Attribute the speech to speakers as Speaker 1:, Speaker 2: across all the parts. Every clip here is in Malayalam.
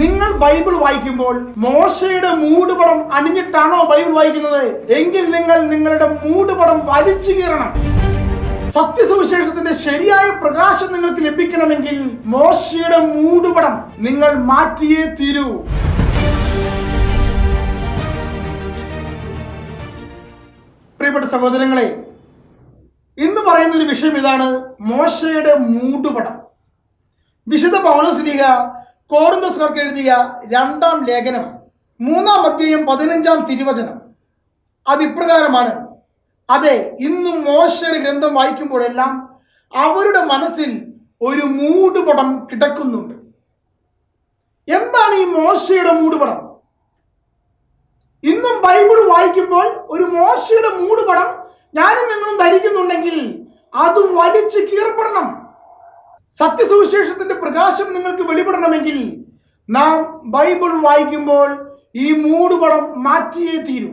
Speaker 1: നിങ്ങൾ ബൈബിൾ വായിക്കുമ്പോൾ മോശയുടെ മൂടുപടം അണിഞ്ഞിട്ടാണോ ബൈബിൾ വായിക്കുന്നത്? എങ്കിൽ നിങ്ങൾ നിങ്ങളുടെ മൂടുപടം വലിച്ചു കീറണം. സത്യസുവിശേഷത്തിന്റെ ശരിയായ പ്രകാശം നിങ്ങൾക്ക് ലഭിക്കണമെങ്കിൽ മോശയുടെ മൂടുപടം നിങ്ങൾ മാറ്റിയേ തീരൂ. പ്രിയപ്പെട്ട സഹോദരങ്ങളെ ഇന്ന് പറയുന്ന ഒരു വിഷയം ഇതാണ് മോശയുടെ മൂടുപടം. വിശുദ്ധ പൗലസ്ലീഹ കോറിന്തോസ്കർക്ക് എഴുതിയ രണ്ടാം ലേഖനം മൂന്നാം അധ്യായം പതിനഞ്ചാം തിരുവചനം. അതിപ്രകാരമാണ് അതെ ഇന്നും മോശയുടെ ഗ്രന്ഥം വായിക്കുമ്പോഴെല്ലാം അവരുടെ മനസ്സിൽ ഒരു മൂടുപടം കിടക്കുന്നുണ്ട്. എന്താണ് ഈ മോശയുടെ മൂടുപടം? ഇന്നും ബൈബിൾ വായിക്കുമ്പോൾ ഒരു മോശയുടെ മൂടുപടം ഞാനും നിങ്ങളും ധരിക്കുന്നുണ്ടെങ്കിൽ അത് വലിച്ചു കീറപ്പെടണം. സത്യസുവിശേഷത്തിന്റെ പ്രകാശം നിങ്ങൾക്ക് വെളിപ്പെടണമെങ്കിൽ നാം ബൈബിൾ വായിക്കുമ്പോൾ ഈ മൂടുപടം മാറ്റിയേ തീരൂ.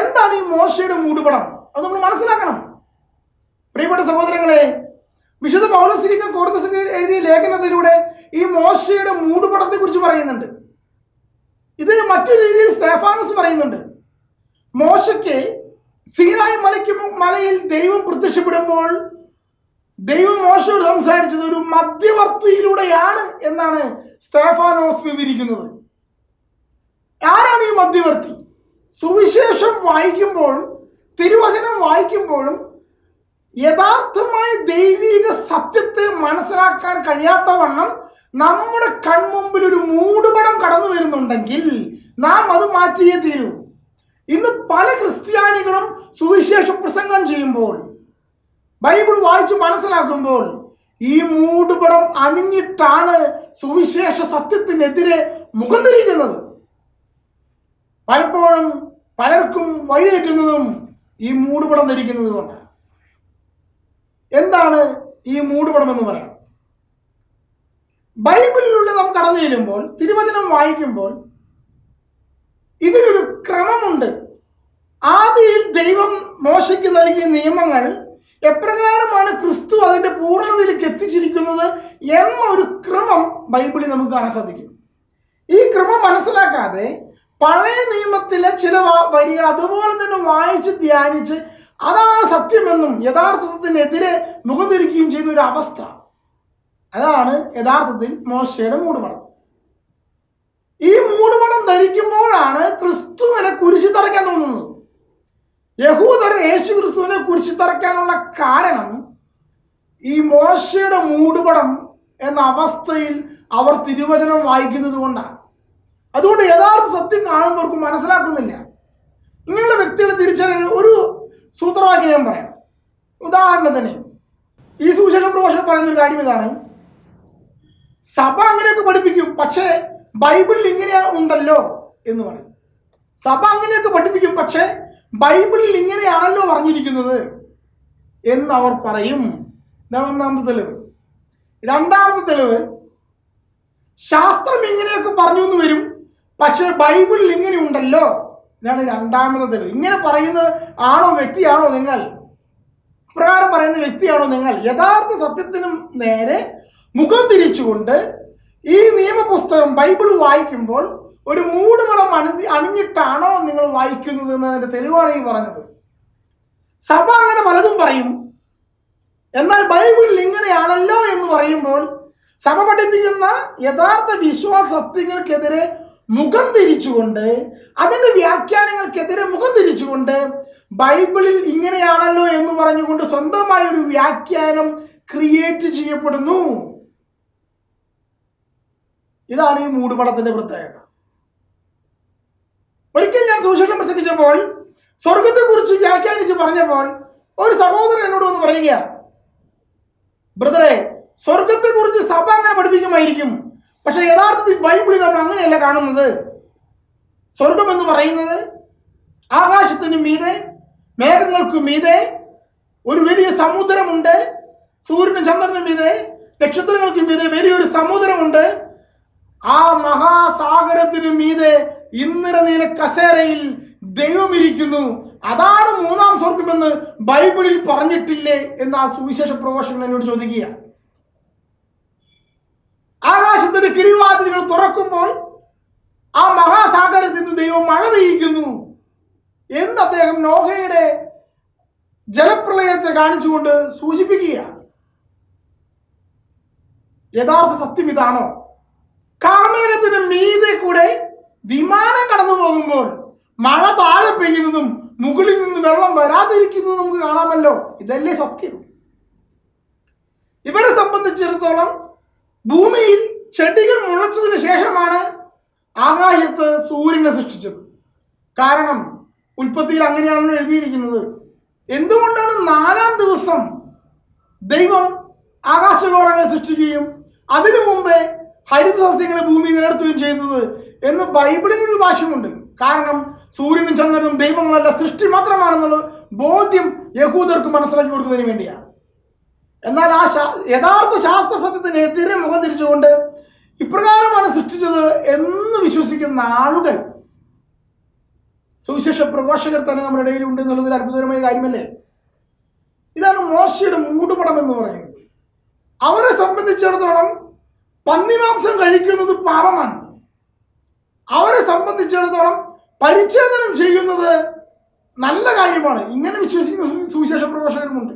Speaker 1: എന്താണ് ഈ മോശയുടെ മൂടുപടം? അത് നമ്മൾ മനസ്സിലാക്കണം. പ്രിയപ്പെട്ട സഹോദരങ്ങളെ വിശുദ്ധ പൗലസിലിക്കം കോർത്തസ് എഴുതിയ ലേഖനത്തിലൂടെ ഈ മോശയുടെ മൂടുപടത്തെ കുറിച്ച് പറയുന്നുണ്ട്. ഇത് മറ്റൊരു രീതിയിൽ സ്റ്റേഫാനസ് പറയുന്നുണ്ട്. മോശയ്ക്ക് സീനായ മലയ്ക്ക് മലയിൽ ദൈവം പ്രത്യക്ഷപ്പെടുമ്പോൾ ദൈവം മോശയോട് സംസാരിച്ചത് ഒരു മധ്യവർത്തിയിലൂടെയാണ് എന്നാണ് സ്തേഫാനോസ് വിവരിക്കുന്നത്. ആരാണ് ഈ മധ്യവർത്തി? സുവിശേഷം വായിക്കുമ്പോഴും തിരുവചനം വായിക്കുമ്പോഴും യഥാർത്ഥമായ ദൈവിക സത്യത്തെ മനസ്സിലാക്കാൻ കഴിയാത്ത കഴിയാത്തവണ്ണം നമ്മുടെ കൺമുമ്പിൽ ഒരു മൂടുപടം കടന്നു വരുന്നുണ്ടെങ്കിൽ നാം അത് മാറ്റിയേ തീരൂ. ഇന്ന് പല ക്രിസ്ത്യാനികളും സുവിശേഷ പ്രസംഗം ചെയ്യുമ്പോൾ ബൈബിൾ വായിച്ച് മനസ്സിലാക്കുമ്പോൾ ഈ മൂടുപടം അണിഞ്ഞിട്ടാണ് സുവിശേഷ സത്യത്തിനെതിരെ മുഖം തിരിക്കുന്നത് പലപ്പോഴും പലർക്കും വഴിതെറ്റുന്നതും ഈ മൂടുപടം ധരിക്കുന്നത് കൊണ്ടാണ്. എന്താണ് ഈ മൂടുപടം എന്ന് പറയാം. ബൈബിളിലൂടെ നാം കടന്നു ചെല്ലുമ്പോൾ തിരുവചനം വായിക്കുമ്പോൾ ഇതിനൊരു ക്രമമുണ്ട്. ആദിയിൽ ദൈവം മോശയ്ക്ക് നൽകിയ നിയമങ്ങൾ എപ്രകാരമാണ് ക്രിസ്തു അതിന്റെ പൂർണതയിലേക്ക് എത്തിച്ചിരിക്കുന്നത് എന്ന ഒരു ക്രമം ബൈബിളിൽ നമുക്ക് കാണാൻ സാധിക്കും. ഈ ക്രമം മനസ്സിലാക്കാതെ പഴയ നിയമത്തിലെ ചില വരികൾ അതുപോലെ തന്നെ വായിച്ച് ധ്യാനിച്ച് അതാണ് സത്യമെന്നും യഥാർത്ഥത്തിനെതിരെ മുഖം തിരിക്കുകയും ചെയ്യുന്ന ഒരു അവസ്ഥ. അതാണ് യഥാർത്ഥത്തിൽ മോശയുടെ മൂടുപടം. ഈ മൂടുപടം ധരിക്കുമ്പോഴാണ് ക്രിസ്തുവിനെ കുരിശി തറയ്ക്കാൻ തോന്നുന്നത്. യഹൂദർ യേശു ക്രിസ്തുവിനെ കുരിശി തറയ്ക്കാനുള്ള കാരണം ഈ മോശയുടെ മൂടുപടം എന്ന അവസ്ഥയിൽ അവർ തിരുവചനം വായിക്കുന്നത് കൊണ്ടാണ്. അതുകൊണ്ട് യഥാർത്ഥ സത്യം കാണുമ്പോർക്കും മനസ്സിലാക്കുന്നില്ല. ഇങ്ങനെയുള്ള വ്യക്തികളെ തിരിച്ചറിയാൻ ഒരു സൂത്രവാക്യം ഞാൻ പറയാം. ഉദാഹരണത്തിന് ഈ സുവിശേഷ പ്രഭാഷണം പറയുന്ന ഒരു കാര്യം ഇതാണ്. സഭ അങ്ങനെയൊക്കെ പഠിപ്പിക്കും പക്ഷേ ബൈബിളിൽ ഇങ്ങനെ ഉണ്ടല്ലോ എന്ന് പറയും. സഭ അങ്ങനെയൊക്കെ പഠിപ്പിക്കും പക്ഷേ ബൈബിളിൽ ഇങ്ങനെയാണല്ലോ പറഞ്ഞിരിക്കുന്നത് എന്ന് അവർ പറയും. ഇതാണ് ഒന്നാമത്തെ തെളിവ്. രണ്ടാമത്തെ തെളിവ് ശാസ്ത്രം ഇങ്ങനെയൊക്കെ പറഞ്ഞു എന്ന് വരും പക്ഷേ ബൈബിളിൽ ഇങ്ങനെ ഉണ്ടല്ലോ. ഇതാണ് രണ്ടാമത്തെ തെളിവ്. ഇങ്ങനെ പറയുന്നത് ആണോ വ്യക്തിയാണോ നിങ്ങൾ? പ്രകാരം പറയുന്ന വ്യക്തിയാണോ നിങ്ങൾ? യഥാർത്ഥ സത്യത്തിനും നേരെ മുഖം തിരിച്ചുകൊണ്ട് ഈ നിയമപുസ്തകം ബൈബിൾ വായിക്കുമ്പോൾ ഒരു മൂടുപടം അണി അണിഞ്ഞിട്ടാണോ നിങ്ങൾ വായിക്കുന്നത് എന്നതിന്റെ തെളിവാണ് ഈ പറഞ്ഞത്. സഭ അങ്ങനെ പലതും പറയും. എന്നാൽ ബൈബിളിൽ ഇങ്ങനെയാണല്ലോ എന്ന് പറയുമ്പോൾ സഭ പഠിപ്പിക്കുന്ന യഥാർത്ഥ വിശ്വാസ സത്യങ്ങൾക്കെതിരെ മുഖം തിരിച്ചുകൊണ്ട് അതിന്റെ വ്യാഖ്യാനങ്ങൾക്കെതിരെ മുഖം തിരിച്ചുകൊണ്ട് ബൈബിളിൽ ഇങ്ങനെയാണല്ലോ എന്ന് പറഞ്ഞുകൊണ്ട് സ്വന്തമായ ഒരു വ്യാഖ്യാനം ക്രിയേറ്റ് ചെയ്യപ്പെടുന്നു. ഇതാണ് ഈ മൂടുപടത്തിന്റെ പ്രത്യേകത. ഞാൻ സുവിശേഷം പ്രസംഗിച്ചപ്പോൾ സ്വർഗത്തെക്കുറിച്ച് വ്യാഖ്യാനിച്ച് പറഞ്ഞപ്പോൾ ഒരു സഹോദരൻ എന്നോട് വന്ന് പറയുക ബ്രദറെ സ്വർഗത്തെക്കുറിച്ച് സഭ അങ്ങനെ പഠിപ്പിക്കുമായിരിക്കും. പക്ഷെ യഥാർത്ഥത്തിൽ ബൈബിളിൽ നമ്മൾ അങ്ങനെയല്ല കാണുന്നത്. സ്വർഗം എന്ന് പറയുന്നത് ആകാശത്തിന് മീതെ മേഘങ്ങൾക്ക് മീതെ ഒരു വലിയ സമുദ്രമുണ്ട്. സൂര്യനും ചന്ദ്രനും മീതെ നക്ഷത്രങ്ങൾക്ക് മീതെ വലിയൊരു സമുദ്രമുണ്ട്. ആ മഹാസാഗരത്തിനു മീതെ ഇന്നര നീല കസേരയിൽ ദൈവമിരിക്കുന്നു അതാണ് മൂന്നാം സ്വർഗമെന്ന് ബൈബിളിൽ പറഞ്ഞിട്ടില്ലേ എന്ന് ആ സുവിശേഷ പ്രഘോഷകൻ എന്നോട് ചോദിക്കുക ആകാശ ആകാശത്തിന്റെ കിഴിവാതിലുകൾ തുറക്കുമ്പോൾ ആ മഹാസാഗരത്തിൽ നിന്ന് ദൈവം മഴ പെയ്യിക്കുന്നു എന്ന് അദ്ദേഹം നോഹയുടെ ജലപ്രളയത്തെ കാണിച്ചുകൊണ്ട് സൂചിപ്പിക്കുകയാണ് യഥാർത്ഥ സത്യം ഇതാണോ? കാർമേഘത്തിന് മീതെ കൂടെ വിമാനം കടന്നു പോകുമ്പോൾ മഴ താഴെ പെയ്യുന്നതും മുകളിൽ നിന്ന് വെള്ളം വരാതിരിക്കുന്നതും നമുക്ക് കാണാമല്ലോ. ഇതല്ലേ സത്യം. ഇവരെ സംബന്ധിച്ചിടത്തോളം ഭൂമിയിൽ ചെടികൾ മുളച്ചതിന് ശേഷമാണ് ആകാശത്ത് സൂര്യനെ സൃഷ്ടിച്ചത്. കാരണം ഉൽപ്പത്തിയിൽ അങ്ങനെയാണല്ലോ എഴുതിയിരിക്കുന്നത്. എന്തുകൊണ്ടാണ് നാലാം ദിവസം ദൈവം ആകാശഗോളങ്ങളെ സൃഷ്ടിക്കുകയും അതിനു മുമ്പേ ഹരിതസസ്യങ്ങളെ ഭൂമി നിലനിർത്തുകയും ചെയ്തത് എന്ന് ബൈബിളിൽ ഒരു ഭാഷ്യമുണ്ട്. കാരണം സൂര്യനും ചന്ദ്രനും ദൈവങ്ങളല്ല സൃഷ്ടി മാത്രമാണെന്നുള്ള ബോധ്യം യഹൂദർക്ക് മനസ്സിലാക്കി കൊടുക്കുന്നതിന് വേണ്ടിയാണ്. എന്നാൽ ആ യഥാർത്ഥ ശാസ്ത്ര സത്യത്തിനെതിരെ മുഖം തിരിച്ചുകൊണ്ട് ഇപ്രകാരമാണ് സൃഷ്ടിച്ചത് എന്ന് വിശ്വസിക്കുന്ന ആളുകൾ. സുവിശേഷ പ്രഭാഷകർ തന്നെ നമ്മുടെ ഇടയിൽ ഉണ്ട് എന്നുള്ളതിൽ അത്ഭുതകരമായ കാര്യമല്ലേ? ഇതാണ് മോശയുടെ മൂടുപടം എന്ന് പറയുന്നത്. അവരെ സംബന്ധിച്ചിടത്തോളം പന്നിമാംസം കഴിക്കുന്നത് പാപമാണ്. അവരെ സംബന്ധിച്ചിടത്തോളം പരിച്ഛേദനം ചെയ്യുന്നത് നല്ല കാര്യമാണ്. ഇങ്ങനെ വിശ്വസിക്കുന്ന സുവിശേഷ പ്രഭാഷകരുമുണ്ട്.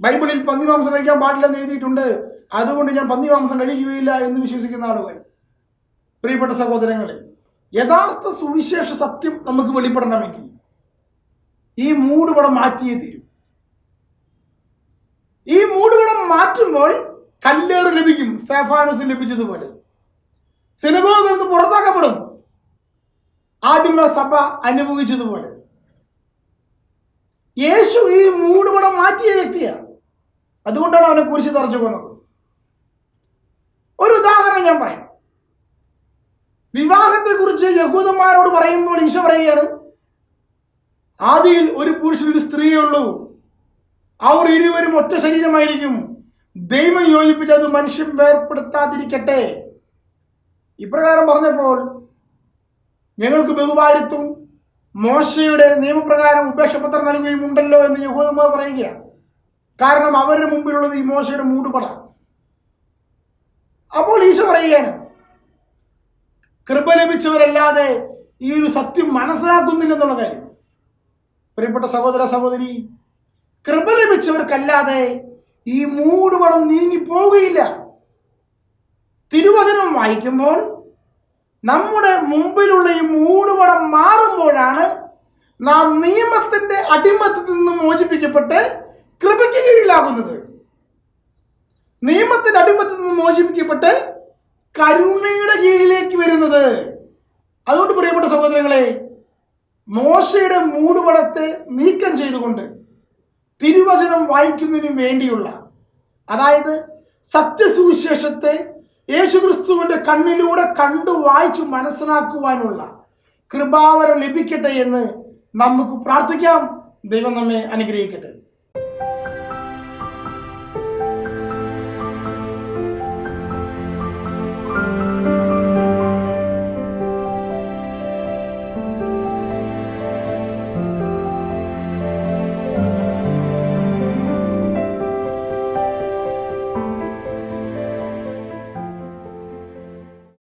Speaker 1: ബൈബിളിൽ പന്നിമാംസം കഴിക്കാൻ പാടില്ലെന്ന് എഴുതിയിട്ടുണ്ട്. അതുകൊണ്ട് ഞാൻ പന്നിമാംസം കഴിക്കുകയില്ല എന്ന് വിശ്വസിക്കുന്ന ആളുകൾ. പ്രിയപ്പെട്ട സഹോദരങ്ങളെ യഥാർത്ഥ സുവിശേഷ സത്യം നമുക്ക് വെളിപ്പെടണമെങ്കിൽ ഈ മൂടുപടം മാറ്റിയേ തീരും. ഈ മൂടുപടം മാറ്റുമ്പോൾ കല്ലേറ് ലഭിക്കും സ്തേഫാനോസിന് ലഭിച്ചതുപോലെ. സിനഗോഗിൽ നിന്ന് പുറത്താക്കപ്പെടും. ആദ്യമുള്ള സഭ അനുഭവിച്ചതുപോലെ. യേശു ഈ മൂടുപടം മാറ്റിയ വ്യക്തിയാണ്. അതുകൊണ്ടാണ് അവനെ കുറിച്ച് തറച്ചു പോകുന്നത് ഒരു ഉദാഹരണം ഞാൻ പറയാം. വിവാഹത്തെക്കുറിച്ച് യഹൂദന്മാരോട് പറയുമ്പോൾ ഈശോ പറയുകയാണ് ആദിയിൽ ഒരു പുരുഷൻ ഒരു സ്ത്രീയേ ഉള്ളൂ. അവർ ഇരുവരും ഒറ്റ ശരീരമായിരിക്കും. ദൈവം യോജിപ്പിച്ചത് മനുഷ്യൻ വേർപ്പെടുത്താതിരിക്കട്ടെ. ഇപ്രകാരം പറഞ്ഞപ്പോൾ ഞങ്ങൾക്ക് ബഹുഭാരിത്വം മോശയുടെ നിയമപ്രകാരം ഉപേക്ഷപത്രം നൽകുകയും ഉണ്ടല്ലോ എന്ന് യഹൂദന്മാർ പറയുകയാണ്. കാരണം അവരുടെ മുമ്പിലുള്ളത് ഈ മോശയുടെ മൂടുപട. അപ്പോൾ ഈശോ പറയുകയാണ് കൃപ ലഭിച്ചവരല്ലാതെ ഈ ഒരു സത്യം മനസ്സിലാക്കുന്നില്ലെന്നുള്ള കാര്യം. പ്രിയപ്പെട്ട സഹോദര സഹോദരി കൃപ ലഭിച്ചവർക്കല്ലാതെ ഈ മൂടുപടം നീങ്ങിപ്പോവുകയില്ല തിരുവചനം വായിക്കുമ്പോൾ നമ്മുടെ മുമ്പിലുള്ള ഈ മൂടുപടം മാറുമ്പോഴാണ് നാം നിയമത്തിന്റെ അടിമത്തത്തിൽ നിന്ന് മോചിപ്പിക്കപ്പെട്ട് കൃപയ്ക്ക് കീഴിലാകുന്നത്. നിയമത്തിന്റെ അടിമത്തത്തിൽ നിന്ന് മോചിപ്പിക്കപ്പെട്ട് കരുണയുടെ കീഴിലേക്ക് വരുന്നത്. അതുകൊണ്ട് പ്രിയപ്പെട്ട സഹോദരങ്ങളെ മോശയുടെ മൂടുപടത്തെ നീക്കം ചെയ്തുകൊണ്ട് തിരുവചനം വായിക്കുന്നതിനും വേണ്ടിയുള്ള അതായത് സത്യസുവിശേഷത്തെ യേശുക്രിസ്തുവിന്റെ കണ്ണിലൂടെ കണ്ടു വായിച്ചു മനസ്സിലാക്കുവാനുള്ള കൃപാവരം ലഭിക്കട്ടെ എന്ന് നമുക്ക് പ്രാർത്ഥിക്കാം. ദൈവം നമ്മെ അനുഗ്രഹിക്കട്ടെ.